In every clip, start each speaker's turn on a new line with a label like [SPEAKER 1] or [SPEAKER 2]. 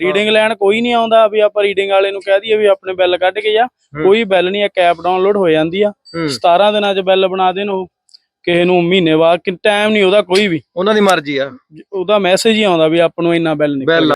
[SPEAKER 1] Reading ਲੈਣ ਕੋਈ ਨਹੀਂ ਆਉਂਦਾ ਵੀ ਆਪਾਂ ਰੀਡਿੰਗ ਵਾਲੇ ਨੂੰ ਕਹਿ ਦਈਏ ਵੀ ਆਪਣੇ ਬਿੱਲ ਕੱਢ ਕੇ ਜਾ। ਕੋਈ ਬਿੱਲ ਨਹੀਂ ਇੱਕ ਐਪ ਡਾਊਨਲੋਡ ਹੋ ਜਾਂਦੀ ਆ।
[SPEAKER 2] ਹੂੰ।
[SPEAKER 1] 17 ਦਿਨਾਂ 'ਚ ਬਿੱਲ ਬਣਾ ਦੇਣ ਉਹ ਕਿਸੇ ਨੂੰ ਮਹੀਨੇ ਬਾਅਦ ਕਿ ਟਾਈਮ ਨਹੀਂ ਉਹਦਾ ਕੋਈ ਵੀ।
[SPEAKER 2] ਉਹਨਾਂ ਦੀ ਮਰਜ਼ੀ ਆ।
[SPEAKER 1] ਉਹਦਾ ਮੈਸੇਜ ਹੀ ਆਉਂਦਾ ਵੀ ਆਪਾਂ ਨੂੰ ਇੰਨਾ ਬਿੱਲ ਨਿਕਲ
[SPEAKER 2] ਬਿੱਲ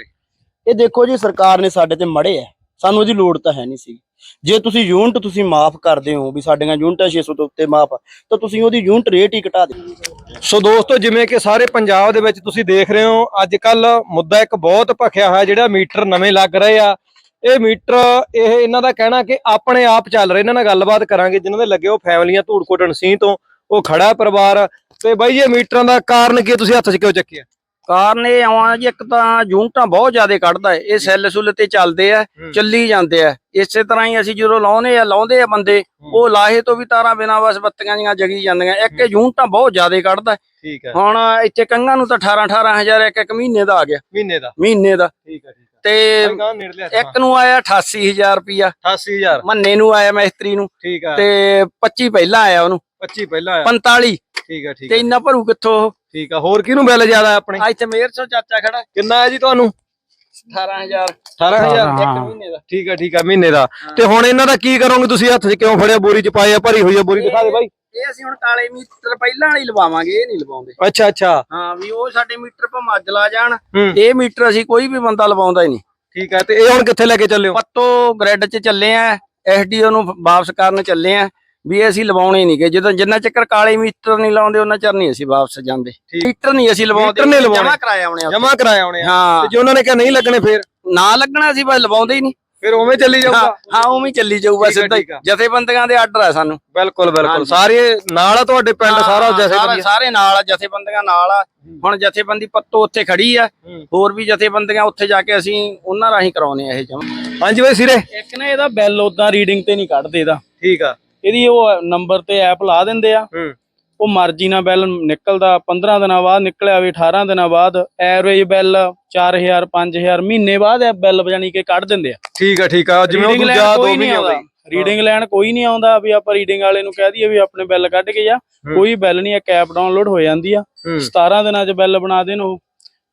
[SPEAKER 3] ਇਹ ਦੇਖੋ ਜੀ ਸਰਕਾਰ ਨੇ ਸਾਡੇ ਤੇ ਮੜੇ ਹੈ ਸਾਨੂੰ ਇਹਦੀ ਲੋੜ ਤਾਂ ਹੈ ਨਹੀਂ ਸੀ। ਜੇ ਤੁਸੀਂ ਯੂਨਿਟ ਤੁਸੀਂ ਮਾਫ ਕਰਦੇ ਹੋ ਵੀ ਸਾਡੀਆਂ ਯੂਨਿਟਾਂ 600 ਤੋਂ ਉੱਤੇ ਮਾਫ ਤਾਂ ਤੁਸੀਂ ਉਹਦੀ ਯੂਨਿਟ ਰੇਟ ਹੀ ਘਟਾ ਦਿਓ।
[SPEAKER 2] ਸੋ ਦੋਸਤੋ, ਜਿਵੇਂ ਕਿ ਸਾਰੇ ਪੰਜਾਬ ਦੇ ਵਿੱਚ ਤੁਸੀਂ ਦੇਖ ਰਹੇ ਹੋ ਅੱਜ ਕੱਲ ਮੁੱਦਾ ਇੱਕ ਬਹੁਤ ਭਖਿਆ ਹੋਇਆ ਜਿਹੜਾ ਮੀਟਰ ਨਵੇਂ ਲੱਗ ਰਹੇ ਆ। ਇਹ ਮੀਟਰ, ਇਹ ਇਹਨਾਂ ਦਾ ਕਹਿਣਾ ਕਿ ਆਪਣੇ ਆਪ ਚੱਲ ਰਹੇ, ਇਹਨਾਂ ਨਾਲ ਗੱਲਬਾਤ ਕਰਾਂਗੇ। ਜਿਨ੍ਹਾਂ ਦੇ ਲੱਗੇ ਉਹ ਫੈਮਲੀਆਂ ਧੂੜਕੋਟ ਅਨਸੀ ਤੋਂ, ਉਹ ਖੜਾ ਪਰਿਵਾਰ। ਤੇ ਬਾਈ, ਇਹ ਮੀਟਰਾਂ ਦਾ ਕਾਰਨ ਕੀ ਤੁਸੀਂ ਹੱਥ 'ਚ ਕਿਉਂ ਚੱਕਿਆ?
[SPEAKER 4] ਕਾਰਨ ਇਹ ਆਉਣਾ ਜੀ ਇੱਕ ਤਾਂ ਯੂਨਿਟਾਂ ਬਹੁਤ ਜ਼ਿਆਦਾ ਕੱਢਦਾ ਹੈ। ਇਹ ਸੈੱਲ ਸੁੱਲ ਤੇ ਚੱਲਦੇ ਆ। ਚੱਲੀ ਜਾਂਦੇ ਆ। ਇਸੇ ਤਰ੍ਹਾਂ ਹੀ ਅਸੀਂ ਜਦੋਂ ਲਾਉਨੇ ਆ ਲਾਉਂਦੇ ਆ ਬੰਦੇ ਉਹ ਲਾਹੇ ਤੋਂ ਵੀ ਤਾਰਾਂ ਬਿਨਾਂ ਬਸ ਬੱਤੀਆਂ ਜੀਆਂ ਜਗੀ ਜਾਂਦੀਆਂ। ਇੱਕ ਯੂਨਿਟਾਂ ਬਹੁਤ ਜ਼ਿਆਦਾ ਕੱਢਦਾ। ਹੈ।
[SPEAKER 2] ਠੀਕ ਹੈ।
[SPEAKER 4] ਹੁਣ ਇੱਥੇ ਕੰਗਾਂ ਨੂੰ ਤਾਂ 18 18000 ਇੱਕ ਇੱਕ ਮਹੀਨੇ ਦਾ ਆ ਗਿਆ।
[SPEAKER 2] ਮਹੀਨੇ ਦਾ।
[SPEAKER 4] ਮਹੀਨੇ ਦਾ।
[SPEAKER 2] ਠੀਕ ਹੈ
[SPEAKER 4] ਤੇ ਇੱਕ ਨੂੰ ਆਇਆ 88000 ਰੁਪਿਆ
[SPEAKER 2] 88000
[SPEAKER 4] ਮੰਨੇ ਨੂੰ ਆਇਆ ਮਿਸਤਰੀ ਨੂੰ।
[SPEAKER 2] ਠੀਕ ਹੈ।
[SPEAKER 4] ਤੇ 25 ਪਹਿਲਾਂ ਆਇਆ ਉਹਨੂੰ।
[SPEAKER 2] 25 ਪਹਿਲਾਂ ਆਇਆ।
[SPEAKER 4] 45
[SPEAKER 2] ਠੀਕ ਹੈ ਠੀਕ
[SPEAKER 4] ਤੇ ਇੰਨਾ ਭਰੂ ਕਿੱਥੋਂ?
[SPEAKER 2] ਠੀਕ ਹੈ ਹੋਰ ਕਿਹਨੂੰ ਬਿੱਲ ਜ਼ਿਆਦਾ ਆਪਣੇ?
[SPEAKER 4] ਆ ਇੱਥੇ ਮੇਰ ਸੋ ਚਾਚਾ ਖੜਾ।
[SPEAKER 2] ਕਿੰਨਾ ਹੈ ਜੀ ਤੁਹਾਨੂੰ?
[SPEAKER 4] 18000
[SPEAKER 2] 18000
[SPEAKER 4] ਇੱਕ
[SPEAKER 1] ਹਾਂ।
[SPEAKER 4] ਮਹੀਨੇ ਦਾ
[SPEAKER 2] ਠੀਕ ਹੈ ਠੀਕ ਹੈ ਮਹੀਨੇ ਦਾ। ਤੇ ਹੁਣ ਇਹਨਾਂ ਦਾ ਕੀ ਕਰੋਗੇ ਤੁਸੀਂ? ਹੱਥ 'ਚ ਕਿਉਂ ਫੜਿਆ? ਬੋਰੀ 'ਚ ਪਾਏ ਆ ਭਰੀ ਹੋਈ ਆ ਬੋਰੀ ਦਿਖਾ ਦੇ ਬਾਈ।
[SPEAKER 4] ਇਹ ਅਸੀਂ ਹੁਣ ਕਾਲੇ ਮੀਟਰ ਪਹਿਲਾਂ ਵਾਲੀ ਲਵਾਵਾਂਗੇ ਇਹ ਨਹੀਂ ਲਵਾਉਂਦੇ।
[SPEAKER 2] ਅੱਛਾ ਅੱਛਾ।
[SPEAKER 4] ਹਾਂ ਵੀ ਉਹ ਸਾਡੇ ਮੀਟਰ ਭਾਵੇਂ ਅੱਜ ਲਾ ਜਾਣ
[SPEAKER 2] ਹੂੰ।
[SPEAKER 4] ਇਹ ਮੀਟਰ ਅਸੀਂ ਕੋਈ ਵੀ ਬੰਦਾ ਲਵਾਉਂਦਾ ਹੀ ਨਹੀਂ।
[SPEAKER 2] ਠੀਕ ਹੈ ਤੇ ਇਹ ਹੁਣ ਕਿੱਥੇ ਲੈ ਕੇ ਚੱਲਿਓ
[SPEAKER 4] ਪੱਤੋ ਗ੍ਰਿਡ 'ਚ ਚੱਲੇ ਆ ਐਸਡੀਓ ਨੂੰ ਵਾਪਸ ਕਰਨ ਚੱਲੇ ਆ। ਵੀ ਅਸੀਂ ਲਵਾਉਣੇ ਨਹੀਂਗੇ ਜਦੋਂ ਜਿੰਨਾ ਚੱਕਰ ਕਾਲੇ ਮੀਟਰ ਨਹੀਂ ਲਾਉਂਦੇ ਉਹਨਾਂ ਚਿਰ ਨਹੀਂ ਅਸੀਂ ਵਾਪਸ ਜਾਂਦੇ। ਮੀਟਰ ਨਹੀਂ ਅਸੀਂ ਲਵਾਉਂਦੇ।
[SPEAKER 2] ਮੀਟਰ ਨਹੀਂ।
[SPEAKER 4] ਜਮਾ ਕਰਾਇਆ ਆਉਣੇ ਆ
[SPEAKER 2] ਜਮਾ ਕਰਾਏ ਆਉਣੇ ਆ।
[SPEAKER 4] ਹਾਂ।
[SPEAKER 2] ਤੇ ਜੇ ਉਹਨਾਂ ਨੇ ਕਿਹਾ ਨਹੀਂ ਲੱਗਣੇ ਫੇਰ?
[SPEAKER 4] ਨਾ ਲੱਗਣਾ ਅਸੀਂ ਬਸ ਲਵਾਉਂਦੇ ਹੀ ਨਹੀਂ।
[SPEAKER 2] ਫਿਰ ਉਵੇਂ ਚੱਲੀ ਜਾਊਗਾ?
[SPEAKER 4] ਹਾਂ ਉਵੇਂ ਹੀ ਚੱਲੀ ਜਾਊਗਾ ਸਿੱਧਾ ਹੀ। ਜਥੇਬੰਦੀਆਂ ਦੇ ਆਰਡਰ ਆ ਸਾਨੂੰ।
[SPEAKER 2] ਬਿਲਕੁਲ ਬਿਲਕੁਲ। ਸਾਰੇ ਨਾਲ ਆ ਤੁਹਾਡੇ ਪਿੰਡ ਸਾਰਾ ਜੈਸੇ
[SPEAKER 4] ਸਾਰੇ-
[SPEAKER 2] ਬੰਦੀ
[SPEAKER 4] ਸਾਰੇ ਨਾਲ ਆ ਜਥੇਬੰਦੀਆਂ ਨਾਲ ਆ। ਹੁਣ ਜਥੇਬੰਦੀ ਪੱਤੋ ਉੱਥੇ ਖੜੀ ਆ। ਹੋਰ ਵੀ ਜਥੇਬੰਦੀਆਂ ਉੱਥੇ ਜਾ ਕੇ ਅਸੀਂ ਉਹਨਾਂ ਰਾਹੀਂ ਕਰਾਉਨੇ ਆ ਇਹ ਜਮਾ
[SPEAKER 2] ਹਾਂਜੀ ਬਾਈ ਸਿਰੇ।
[SPEAKER 1] ਇੱਕ ਨਾ ਇਹਦਾ ਬਿੱਲ ਉਦਾਂ ਰੀਡਿੰਗ ਤੇ ਨਹੀਂ ਕੱਢਦੇ ਇਹਦਾ।
[SPEAKER 2] ਠੀਕ ਆ।
[SPEAKER 1] ਇਹਦੀ ਉਹ ਨੰਬਰ ਤੇ ਐਪ ਲਾ ਦਿੰਦੇ ਆ। ਉਹ ਮਰਜ਼ੀ ਨਾਲ ਬਿੱਲ ਨਿਕਲਦਾ 15 ਦਿਨਾਂ ਬਾਅਦ ਨਿਕਲਿਆ ਵੀ 18 ਦਿਨਾਂ ਬਾਅਦ ਐਵਰੇਜ ਬਿੱਲ 4000 5000 ਮਹੀਨੇ ਬਾਅਦ ਇਹ ਬਿੱਲ ਜਾਨੀ ਕਿ ਕੱਢ ਦਿੰਦੇ ਆ।
[SPEAKER 2] ਠੀਕ ਆ ਠੀਕ ਆ। ਜਿਵੇਂ ਉਹ ਦੂਜਾ ਦੋ ਮਹੀਨੇ ਆਉਂਦਾ।
[SPEAKER 1] ਰੀਡਿੰਗ ਲੈਣ ਕੋਈ ਨਹੀਂ ਆਉਂਦਾ ਵੀ ਆਪਾਂ ਰੀਡਿੰਗ ਵਾਲੇ ਨੂੰ ਕਹਿ ਦਈਏ ਵੀ ਆਪਣੇ ਬਿੱਲ ਕੱਢ ਕੇ ਜਾ। ਕੋਈ ਬਿੱਲ ਨਹੀਂ ਇੱਕ ਐਪ ਡਾਊਨਲੋਡ ਹੋ ਜਾਂਦੀ ਆ।
[SPEAKER 2] ਹੂੰ।
[SPEAKER 1] 17 ਦਿਨਾਂ 'ਚ ਬਿੱਲ ਬਣਾ ਦੇਣ ਉਹ।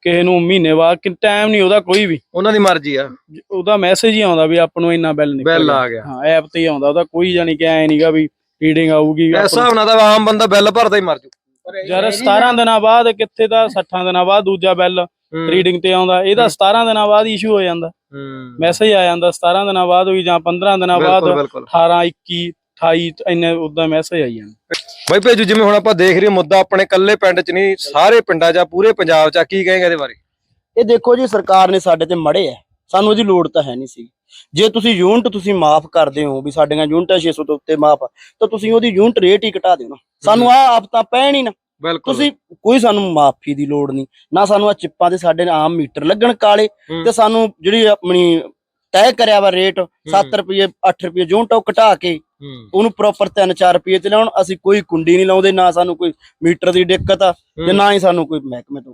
[SPEAKER 1] ਕਿਸੇ ਨੂੰ ਮਹੀਨੇ ਬਾਅਦ ਕਿ ਟਾਈਮ ਨਹੀਂ ਉਹਦਾ ਕੋਈ ਵੀ।
[SPEAKER 2] ਉਹਨਾਂ ਦੀ ਮਰਜ਼ੀ ਆ।
[SPEAKER 1] ਉਹਦਾ ਮੈਸੇਜ ਹੀ ਆਉਂਦਾ ਵੀ ਆਪਾਂ ਨੂੰ ਇੰਨਾ ਬਿੱਲ ਨਿਕਲ
[SPEAKER 2] ਬਿੱਲ। ਆ ਗਿਆ।
[SPEAKER 1] ਹਾਂ ਐਪ ਤੇ ਹੀ ਆਉਂਦਾ ਉਹਦਾ ਕੋਈ ਜਾਨੀ ਕਿ ਐ ਨਹੀਂਗਾ ਵੀ ਰੀਡਿੰਗ ਆਊਗੀ
[SPEAKER 2] ਇਸ ਹਿਸਾਬ ਨਾਲ ਤਾਂ ਆਮ ਬੰਦਾ ਬਿੱਲ ਭਰਦਾ ਹੀ ਮਰ ਜੂ।
[SPEAKER 1] ਯਾਰ 17 ਦਿਨਾਂ ਬਾਅਦ ਕਿੱਥੇ ਦਾ 60 ਦਿਨਾਂ ਬਾਅਦ ਦੂਜਾ ਬਿੱਲ ਰੀਡਿੰਗ ਤੇ ਆਉਂਦਾ ਇਹਦਾ 17 ਦਿਨਾਂ ਬਾਅਦ ਇਸ਼ੂ ਹੋ ਜਾਂਦਾ। ਮੈਸੇਜ ਆ ਜਾਂਦਾ 17 ਦਿਨਾਂ ਬਾਅਦ ਹੋਈ ਜਾਂ 15 ਦਿਨਾਂ ਬਾਅਦ
[SPEAKER 2] ਬਿਲਕੁਲ ਬਿਲਕੁਲ।
[SPEAKER 1] 18 21 28 ਇੰਨੇ ਉਦਾਂ ਮੈਸੇਜ ਆਈ ਜਾਂਦੇ।
[SPEAKER 2] ਬਾਈ ਭੇਜੂ ਜਿਵੇਂ ਹੁਣ ਆਪਾਂ ਦੇਖ ਰਹੇ ਮੁੱਦਾ ਆਪਣੇ ਕੱਲੇ ਪਿੰਡ 'ਚ ਨਹੀਂ ਸਾਰੇ ਪਿੰਡਾਂ 'ਚ ਪੂਰੇ ਪੰਜਾਬ 'ਚ ਕੀ ਕਹੇਗਾ ਇਹਦੇ ਬਾਰੇ?
[SPEAKER 3] ਇਹ ਦੇਖੋ ਜੀ ਸਰਕਾਰ ਨੇ ਸਾਡੇ ਤੇ ਮੜੇ ਹੈ ਸਾਨੂੰ ਇਹਦੀ ਲੋੜ ਤਾਂ ਹੈ ਨਹੀਂ ਸੀ। ਜੇ ਤੁਸੀਂ ਯੂਨਿਟ ਤੁਸੀਂ ਮਾਫ ਕਰਦੇ ਹੋ ਵੀ ਸਾਡੀਆਂ ਯੂਨਿਟਾਂ 600 ਤੋਂ ਉੱਤੇ ਮਾਫ ਤਾਂ ਤੁਸੀਂ ਉਹਦੀ ਯੂਨਿਟ ਰੇਟ ਹੀ ਘਟਾ ਦਿਓ ਨਾ। ਸਾਨੂੰ ਆ ਆਪ ਤਾਂ ਪੈਣ ਹੀ ਨਾ।
[SPEAKER 2] ਬਿਲਕੁਲ।
[SPEAKER 3] ਤੁਸੀਂ ਕੋਈ ਸਾਨੂੰ ਮਾਫੀ ਦੀ ਲੋੜ ਨਹੀਂ। ਨਾ ਸਾਨੂੰ ਆ ਚਿੱਪਾਂ ਦੇ ਸਾਡੇ ਆਮ ਮੀਟਰ ਲੱਗਣ ਕਾਲੇ। ਤੇ ਸਾਨੂੰ ਜਿਹੜੀ ਆਪਣੀ ਤੈਅ ਕਰਿਆ ਵਾ ਰੇਟ 7 ਰੁਪਏ 8 ਰੁਪਏ ਯੂਨਿਟ ਉਹ ਘਟਾ ਕੇ ਉਹਨੂੰ ਪ੍ਰੋਪਰ 3-4 ਰੁਪਏ ਤੇ ਲਾਉਣ ਅਸੀਂ ਕੋਈ ਕੁੰਡੀ ਨਹੀਂ ਲਾਉਂਦੇ ਨਾ ਸਾਨੂੰ ਕੋਈ ਮੀਟਰ ਦੀ ਦਿੱਕਤ ਆ ਤੇ ਨਾ ਹੀ ਸਾਨੂੰ ਕੋਈ ਮਹਿਕਮੇ ਤੋਂ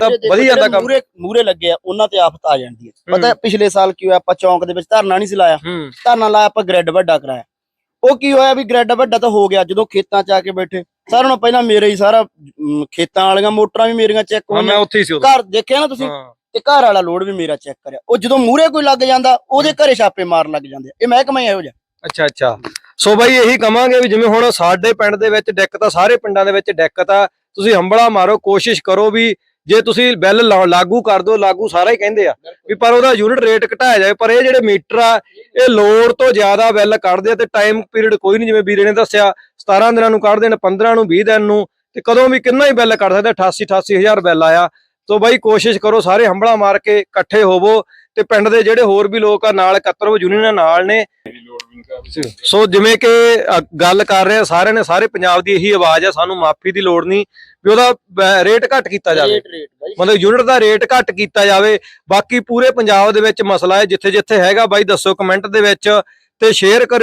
[SPEAKER 2] ਤਾਂ ਵਧੀਆ ਜਾਂਦਾ ਕੰਮ।
[SPEAKER 3] ਮੂਰੇ ਮੂਰੇ ਲੱਗੇ ਆ ਉਹਨਾਂ ਤੇ ਆਫਤ ਆ ਜਾਂਦੀ ਹੈ ਪਤਾ ਪਿਛਲੇ ਸਾਲ ਕੀ ਹੋਇਆ ਆਪਾਂ ਚੌਂਕ ਦੇ ਵਿੱਚ ਧਰਨਾ ਨਹੀਂ ਸੀ ਲਾਇਆ। ਧਰਨਾ ਲਾਇਆ ਆਪਾਂ ਗ੍ਰਿਡ ਵੱਡਾ ਕਰਾਇਆ। ਉਹ ਕੀ ਹੋਇਆ ਵੀ ਗ੍ਰਿਡ ਵੱਡਾ ਤਾਂ ਹੋ ਗਿਆ ਜਦੋਂ ਖੇਤਾਂ 'ਚ ਆ ਕੇ ਬੈਠੇ। ਸਾਰਿਆਂ ਨਾਲੋਂ ਪਹਿਲਾਂ ਮੇਰੇ ਹੀ ਸਾਰਾ ਅਮ, ਖੇਤਾਂ ਵਾਲੀਆਂ ਮੋਟਰਾਂ ਵੀ ਮੇਰੀਆਂ ਚੈੱਕ
[SPEAKER 2] ਹਾਂ ਮੈਂ
[SPEAKER 3] ਹੋਈਆਂ।
[SPEAKER 2] ਉੱਥੇ ਹੀ ਸੀ ਉਦੋਂ।
[SPEAKER 3] ਘਰ ਦੇਖਿਆ ਨਾ ਤੁਸੀਂ?
[SPEAKER 2] ਹਾਂ।
[SPEAKER 3] ਤੇ ਘਰ ਵਾਲਾ ਲੋਡ ਵੀ ਮੇਰਾ ਚੈੱਕ ਕਰਿਆ। ਉਹ ਜਦੋਂ ਮੂਰੇ ਕੋਈ ਲੱਗ ਜਾਂਦਾ ਉਹਦੇ ਘਰੇ ਛਾਪੇ ਮਾਰਨ ਲੱਗ ਜਾਂਦੇ ਆ। ਇਹ ਮਹਿਕਮਾ ਹੀ ਇਹੋ ਜਿਹਾ।
[SPEAKER 2] ਅੱਛਾ ਅੱਛਾ। ਸੋ ਬਾਈ ਇਹੀ ਕਵਾਂਗੇ ਵੀ ਜਿਵੇਂ ਹੁਣ ਸਾਡੇ ਪਿੰਡ ਦੇ ਵਿੱਚ ਦਿੱਕਤ ਆ ਸਾਰੇ ਪਿੰਡਾਂ ਦੇ ਵਿੱਚ ਦਿੱਕਤ ਆ ਤੁਸੀਂ ਹੰਬਲਾ ਮਾਰੋ ਕੋਸ਼ਿਸ਼ ਕਰੋ ਵੀ ਜੇ ਤੁਸੀਂ ਬਿੱਲ ਲਾ- ਲਾਗੂ ਕਰ ਦਿਓ ਲਾਗੂ ਸਾਰਾ ਹੀ ਕਹਿੰਦੇ ਆ ਵੀ ਪਰ ਉਹਦਾ ਯੂਨਿਟ ਰੇਟ ਘਟਾਇਆ ਜਾਵੇ। ਪਰ ਇਹ ਜਿਹੜੇ ਮੀਟਰ ਆ ਇਹ ਲੋਡ ਤੋਂ ਜ਼ਿਆਦਾ ਬਿੱਲ ਕੱਢਦੇ ਆ ਤੇ ਟਾਈਮ ਪੀਰੀਅਡ ਕੋਈ ਨਹੀਂ ਜਿਵੇਂ ਵੀਰੇ ਨੇ ਦੱਸਿਆ 17 ਦਿਨਾਂ ਨੂੰ ਕੱਢਦੇ ਨੇ 15 ਨੂੰ 20 ਦਿਨ ਨੂੰ ਤੇ ਕਦੋਂ ਵੀ ਕਿੰਨਾ ਹੀ ਬਿੱਲ ਕੱਢ ਸਕਦੇ 88 88000 ਬਿੱਲ ਆਇਆ। ਸੋ ਬਾਈ ਕੋਸ਼ਿਸ਼ ਕਰੋ ਸਾਰੇ ਹੰਬਲਾ ਮਾਰ ਕੇ ਇਕੱਠੇ ਹੋਵੋ ਤੇ ਪਿੰਡ ਦੇ ਜਿਹੜੇ ਹੋਰ ਵੀ ਲੋਕ ਆ ਨਾਲ ਇਕੱਤਰ ਹੋ ਯੂਨੀਅਨ ਨਾਲ ਨੇ। ਸੋ ਜਿਵੇਂ ਕਿ ਗੱਲ ਕਰ ਰਹੇ ਆ ਸਾਰਿਆਂ ਨੇ ਸਾਰੇ ਪੰਜਾਬ ਦੀ ਇਹੀ ਆਵਾਜ਼ ਆ ਸਾਨੂੰ ਮਾਫੀ ਦੀ ਲੋੜ ਨਹੀਂ ਵੀ ਉਹਦਾ ਰੇਟ ਘੱਟ ਕੀਤਾ ਜਾਵੇ। ਮਤਲਬ ਯੂਨਿਟ ਦਾ ਰੇਟ ਘੱਟ ਕੀਤਾ ਜਾਵੇ। ਬਾਕੀ ਪੂਰੇ ਪੰਜਾਬ ਦੇ ਵਿੱਚ ਮਸਲਾ ਹੈ ਜਿੱਥੇ ਜਿੱਥੇ ਹੈਗਾ ਬਾਈ ਦੱਸੋ ਕਮੈਂਟ ਦੇ ਵਿੱਚ ਤੇ ਸ਼ੇਅਰ ਕਰਿਓ।